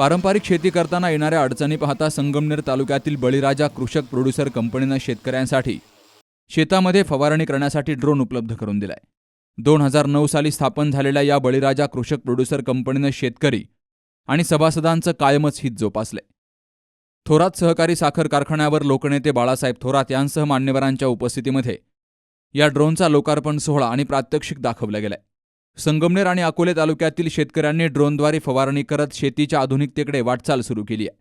पारंपरिक शेती करताना येणाऱ्या अडचणी पाहता संगमनेर तालुक्यातील बळीराजा कृषक प्रोड्युसर कंपनीनं शेतकऱ्यांसाठी शेतामध्ये फवारणी करण्यासाठी ड्रोन उपलब्ध करून दिलाय. दोन हजार नऊ साली स्थापन झालेल्या या बळीराजा कृषक प्रोड्युसर कंपनीनं शेतकरी आणि सभासदांचं कायमच हित जोपासलंय. थोरात सहकारी साखर कारखान्यावर लोकनेते बाळासाहेब थोरात यांसह मान्यवरांच्या उपस्थितीमध्ये या ड्रोनचा लोकार्पण सोहळा आणि प्रात्यक्षिक दाखवला गेलाय. संगमनेर आणि अकोले तालुक्यातील शेतकऱ्यांनी ड्रोनद्वारे फवारणी करत शेतीच्या आधुनिकतेकडे वाटचाल सुरू केली आहे.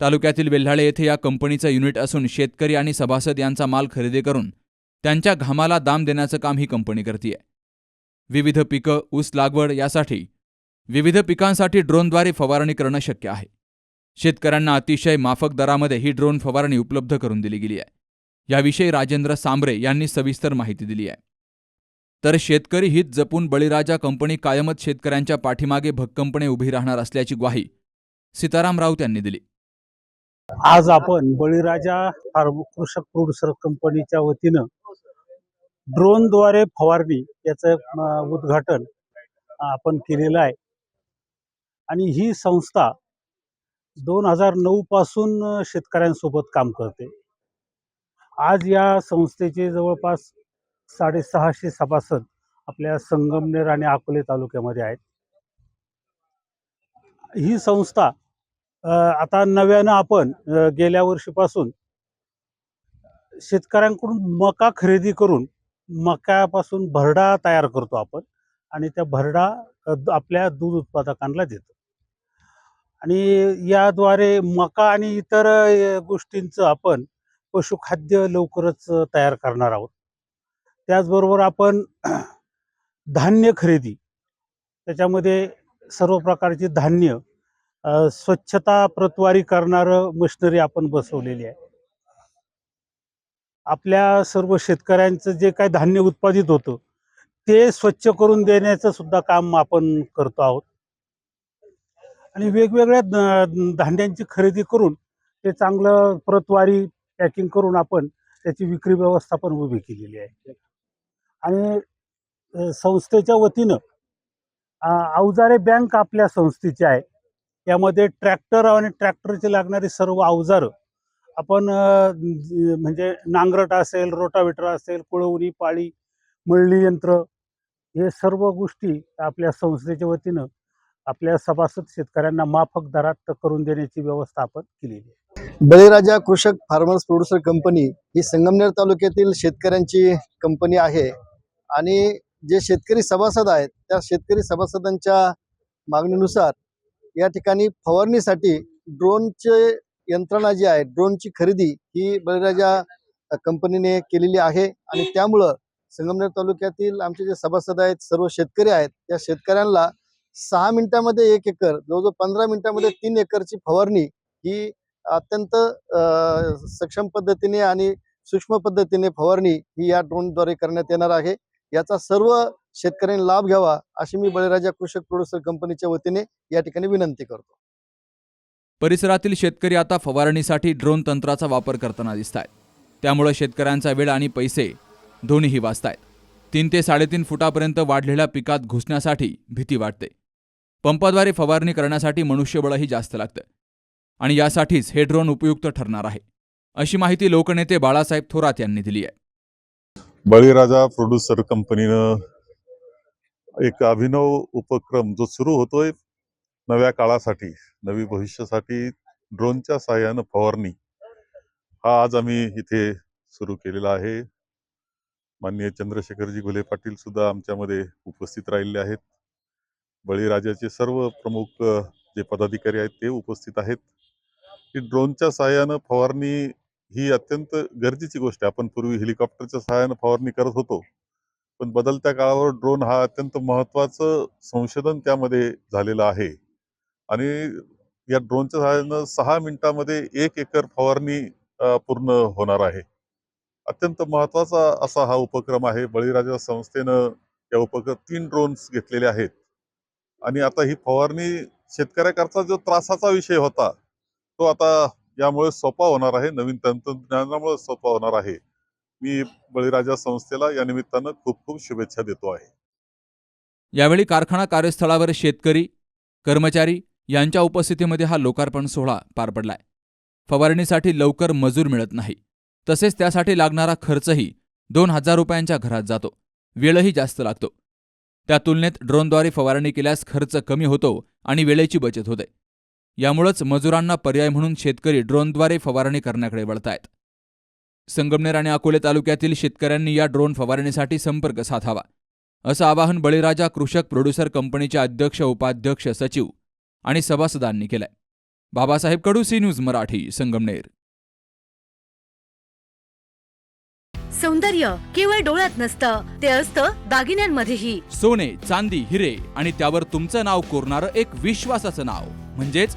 तालुक्यातील वेल्हाळे येथे या कंपनीचं युनिट असून शेतकरी आणि सभासद यांचा माल खरेदी करून त्यांच्या घामाला दाम देण्याचं काम ही कंपनी करते विविध पिकं ऊस लागवड यासाठी विविध पिकांसाठी ड्रोनद्वारे फवारणी करणं शक्य आहे. शेतकऱ्यांना अतिशय माफक दरामध्ये ही ड्रोन फवारणी उपलब्ध करून दिली गेली आहे. याविषयी राजेंद्र सांबरे यांनी सविस्तर माहिती दिली आहे. तर शेतकरी हित जपून बळीराजा कंपनी कायमच शेतकऱ्यांच्या पाठीमागे भक्कमपणे उभी राहणार असल्याची ग्वाही सीताराम राऊत यांनी दिली. आज आपण बळीराजा फार्म कृषक प्रोड्युसर कंपनीच्या वतीनं ड्रोनद्वारे फवारणी याचं उद्घाटन आपण केलेलं आहे. आणि ही संस्था दोन हजार नऊ पासून शेतकऱ्यांसोबत काम करते. आज या संस्थेचे जवळपास साडेसहाशे सभासद आपल्या संगमनेर आणि अकोले तालुक्यामध्ये आहेत. ही संस्था आता नव्यानं आपण गेल्या वर्षीपासून शेतकऱ्यांकडून मका खरेदी करून मक्यापासून भरडा तयार करतो आपण आणि त्या भरडा आपल्या दूध उत्पादकांना देतो. आणि याद्वारे मका आणि इतर गोष्टींचं आपण पशुखाद्य लवकरच तयार करणार आहोत. त्याचबरोबर आपण धान्य खरेदी त्याच्यामध्ये सर्व प्रकारचे धान्य स्वच्छता प्रतवारी करणारं मशिनरी आपण बसवलेली आहे. आपल्या सर्व शेतकऱ्यांचं जे काही धान्य उत्पादित होतं ते स्वच्छ करून देण्याचं सुद्धा काम आपण करतो आहोत. आणि वेगवेगळ्या धान्यांची खरेदी करून ते चांगलं प्रतवारी पॅकिंग करून आपण त्याची विक्री व्यवस्था पण उभी केलेली आहे. आणि संस्थेच्या वतीनं अवजारे बँक आपल्या संस्थेची आहे. यामध्ये ट्रॅक्टर आणि ट्रॅक्टरचे लागणारी सर्व अवजारं आपण म्हणजे नांगरट असेल रोटावेटर असेल कुळवणी पाळी मळणी यंत्र हे सर्व गोष्टी आपल्या संस्थेच्या वतीनं आपल्या सभासद शेतकऱ्यांना माफक दरात करून देण्याची व्यवस्था आपण केलेली आहे. Baliraja Krushak farmers producer company ही संगमनेर तालुक्यातील शेतकऱ्यांची कंपनी आहे. आणि जे शेतकरी सभासद आहेत त्या शेतकरी सभासदांच्या मागणीनुसार या ठिकाणी फवारणीसाठी ड्रोनचे यंत्रणा जी आहे ड्रोनची खरेदी ही बळीराजा कंपनीने केलेली आहे. आणि त्यामुळं संगमनेर तालुक्यातील आमचे जे सभासद आहेत सर्व शेतकरी आहेत त्या शेतकऱ्यांना सहा मिनिटामध्ये एक एकर जवळजवळ पंधरा मिनिटामध्ये तीन एकरची फवारणी ही अत्यंत सक्षम पद्धतीने आणि सूक्ष्म पद्धतीने फवारणी ही या ड्रोनद्वारे करण्यात येणार आहे. याचा सर्व शेतकऱ्यांनी लाभ घ्यावा अशी मी बळीराजा कृषक प्रोड्युसर कंपनीच्या वतीने या ठिकाणी विनंती करतो. परिसरातील शेतकरी आता फवारणीसाठी ड्रोन तंत्राचा वापर करताना दिसत आहेत त्यामुळे शेतकऱ्यांचा वेळ आणि पैसे दोन्हीही वाचतायत. तीन ते साडेतीन फुटापर्यंत वाढलेल्या पिकात घुसण्यासाठी भीती वाटते. पंपाद्वारे फवारणी करण्यासाठी मनुष्यबळही जास्त लागतं. आणि यासाठीच हे ड्रोन उपयुक्त ठरणार आहे. अशी माहिती लोकनेते बाळासाहेब थोरात यांनी दिली आहे. बळीराजा प्रोड्युसर कंपनीनं एक अभिनव उपक्रम जो सुरू होतोय नव्या काळासाठी नवी भविष्यासाठी ड्रोनच्या साहाय्यानं फवारणी हा आज आम्ही इथे सुरू केलेला आहे. माननीय चंद्रशेखरजी घुले पाटील सुद्धा आमच्यामध्ये उपस्थित राहिलेले आहेत. बळीराजाचे सर्व प्रमुख जे पदाधिकारी आहेत ते उपस्थित आहेत. की ड्रोनच्या साहाय्यानं फवारणी ही अत्यंत गरजेची गोष्ट आहे. आपण पूर्वी हेलिकॉप्टरच्या सहाय्यानं फवारणी करत होतो. पण बदलत्या काळावर ड्रोन हा अत्यंत महत्वाचं संशोधन त्यामध्ये झालेलं आहे. आणि या ड्रोनच्या सहाय्यानं सहा मिनिटामध्ये एक एकर फवारणी पूर्ण होणार आहे. अत्यंत महत्त्वाचा असा हा उपक्रम आहे. बळीराजा संस्थेनं या उपक्रम तीन ड्रोन्स घेतलेले आहेत. आणि आता ही फवारणी शेतकऱ्याकरता जो त्रासाचा विषय होता तो आता यामुळे सोपा होणार आहे नवीन तंत्रज्ञानामुळे सोपा होणार आहे. मी बळीराजा संस्थेला या निमित्तानं खूप खूप शुभेच्छा देतो आहे. यावेळी कारखाना कार्यस्थळावर शेतकरी कर्मचारी यांच्या उपस्थितीमध्ये हा लोकार्पण सोहळा पार पडलाय. फवारणीसाठी लवकर मजूर मिळत नाही. तसेच त्यासाठी लागणारा खर्चही दोन हजार रुपयांच्या घरात जातो. वेळही जास्त लागतो. त्या तुलनेत ड्रोनद्वारे फवारणी केल्यास खर्च कमी होतो आणि वेळेची बचत होते. यामुळंच मजुरांना पर्याय म्हणून शेतकरी ड्रोनद्वारे फवारणी करण्याकडे वळतायत. संगमनेर आणि अकोले तालुक्यातील शेतकऱ्यांनी या ड्रोन फवारणीसाठी संपर्क साधावा असं आवाहन बळीराजा कृषक प्रोड्युसर कंपनीचे अध्यक्ष उपाध्यक्ष सचिव आणि सभासदांनी केलंय. Babasaheb Kadu C news Marathi Sangamner. सौंदर्य केवळ डोळ्यात नसतं ते असतं दागिन्यांमध्येही. सोने चांदी हिरे आणि त्यावर तुमचं नाव कोरणारं एक विश्वासाचं नाव म्हणजेच